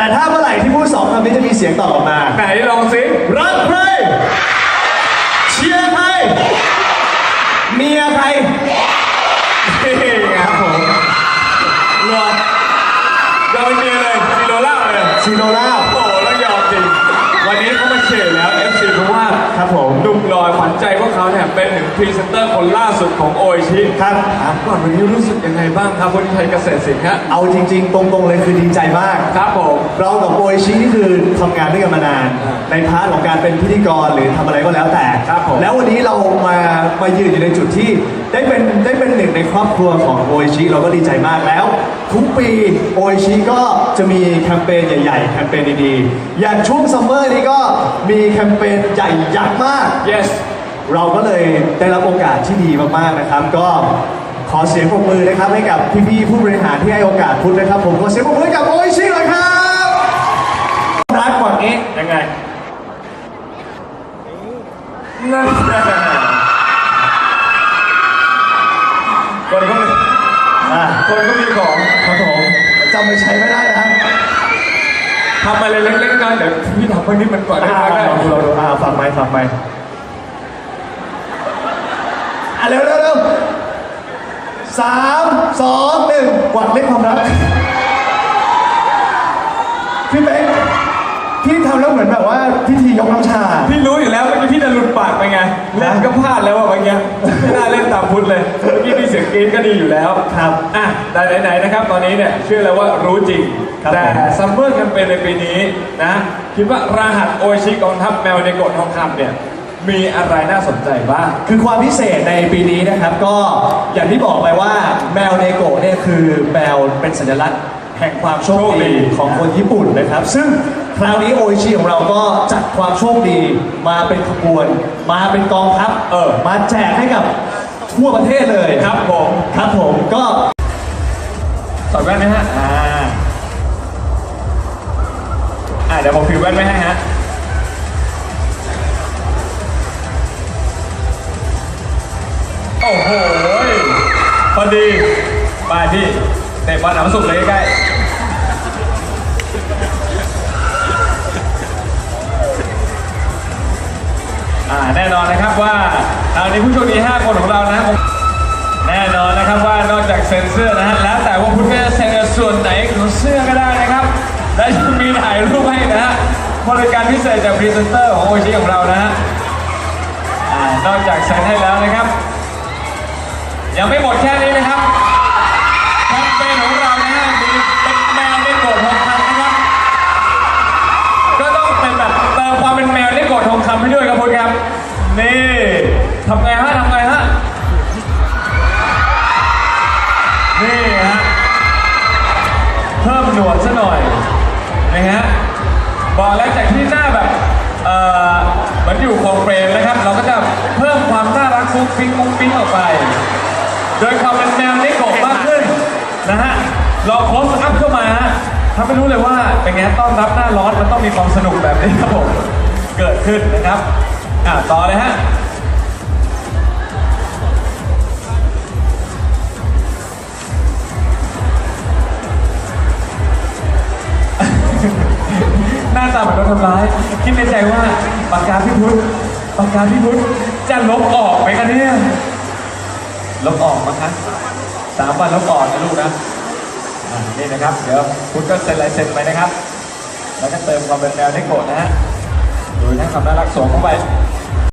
แต่ถ้าเมื่อไหร่ที่พูดสองคำนี้จะมีเสียงตอบออกมา ไหนลองซิ รักใคร เขาเนี่ยเป็นหนึ่งพรีเซนเตอร์คนล่าสุดของโอชิครับถามก่อนวันนี้รู้สึกยังไงบ้างครับคุณชัยเกษตรสินฮะ เอาจริง ๆ ตรงๆเลยคือดีใจมาก ครับผม เรากับโออิชินี่คือทำงานด้วยกันมานาน อ่าในพาร์ทของการเป็นพิธีกรหรือทำอะไรก็แล้วแต่ครับผมแล้ววันนี้เรามามายืนอยู่ในจุดที่ ได้เป็นได้เป็นหนึ่งในครอบครัวของโออิชิเราก็ดีใจมากแล้ว ทุกปีโออิชิก็จะมีแคมเปญใหญ่ๆแคมเปญดีๆอย่างช่วงซัมเมอร์นี้ก็มีแคมเปญใหญ่ยักษ์มาก yes เราก็เลยได้รับโอกาสที่ดีมากๆนะครับ ก็ขอเสียงปรบมือนะครับให้กับพี่ๆผู้บริหารที่ให้โอกาสพุทธนะครับ ผมขอเสียงปรบมือให้กับโออิชิหน่อยครับรักกว่านี้ยังไงนั่นแหละคนก็มีอ่าคนก็มีของครับผมจำไปใช้ไม่ได้นะทำอะไรเล็กๆกันเดี๋ยวพี่ทำให้นี่มันก่อนได้อ่าไหมเราดูเราดูอ่าฝากไม้ฝากไม้ อะเร็วเร็วเร็วสามสองหนึ่งหวังเล่นความรักพี่เป๊กพี่ทำแล้วเหมือนแบบว่าพิธียกน้ำชา พี่รู้อยู่แล้วเมื่อกี้พี่จะหลุดปากไปไงเล่นก็พลาดแล้วอะเมื่อกี้ไม่น่าเล่นตามพุทธเลยเมื่อกี้พี่เสียงกรี๊ดก็ดีอยู่แล้วครับอะแต่ไหนๆนะครับ ตอนนี้เนี่ยเชื่อแล้วว่ารู้จริงครับแต่ผมซัมเมอร์แคมเปญในปีนี้นะคิดว่ารหัสโอชิกองทัพแมวในกฎทองคำเนี่ย มีอะไรน่าสนใจบ้าง คือความพิเศษในปีนี้นะครับ ก็อย่างที่บอกไปว่าแมวเนโกะเนี่ยคือแมวเป็นสัญลักษณ์แห่งความโชคโชคดี ดีของคนญี่ปุ่นนะครับ ซึ่งคราวนี้โออิชิของเราก็จัดความโชคดีมาเป็นขบวน มาเป็นกองทัพเออมาแจกให้กับทั่วประเทศเลยครับผมครับผมก็ถอดแว่นไหมฮะ อ่า อ่าเดี๋ยวผมถือแว่นไว้ให้ฮะ โอ้โหพอดีไปพี่เตะบอลหนังสุกเลยใกล้แน่นอนนะครับว่าคราวนี้ผู้โชคดี 5 คนของเรานะแน่นอนนะครับว่านอกจากเซ็นเซอร์นะฮะแล้วแต่ว่าคุณจะเซ็นส่วนไหนของเสื้อก็ได้นะครับ และจะมีถ่ายรูปให้นะฮะบริการพิเศษจากพรีเซนเตอร์ของโอชิของเรานะฮะ บอกแล้วจากที่หน้าแบบเอ่อเหมือนอยู่คงเฟรมนะครับ เราก็จะเพิ่มความน่ารักฟุ้งฟิ้งฟุ้งฟิ้งออกไป โดยความเป็นแมวนิโกะมากขึ้นนะฮะเราโคสอัพเข้ามาถ้าไม่รู้เลยว่าเป็นไงต้อนรับหน้าร้อนมันต้องมีความสนุกแบบนี้ครับผมเกิดขึ้นนะครับอ่าต่อเลยฮะ น้าตาเหมือนโดนทำร้าย คิดในใจว่าปากกาพี่พุทธปากกาพี่พุทธจะลบออกไหมกันเนี่ย ลบออกมั้งคะสามวันลบออกนะลูกนะอ่านี่นะครับ เดี๋ยวพุทธก็เซ็นลายเซ็นไปนะครับ แล้วก็เติมความเป็นแนวในิโกะนะฮะโดยทั้งความน่ารักสวมเข้าไป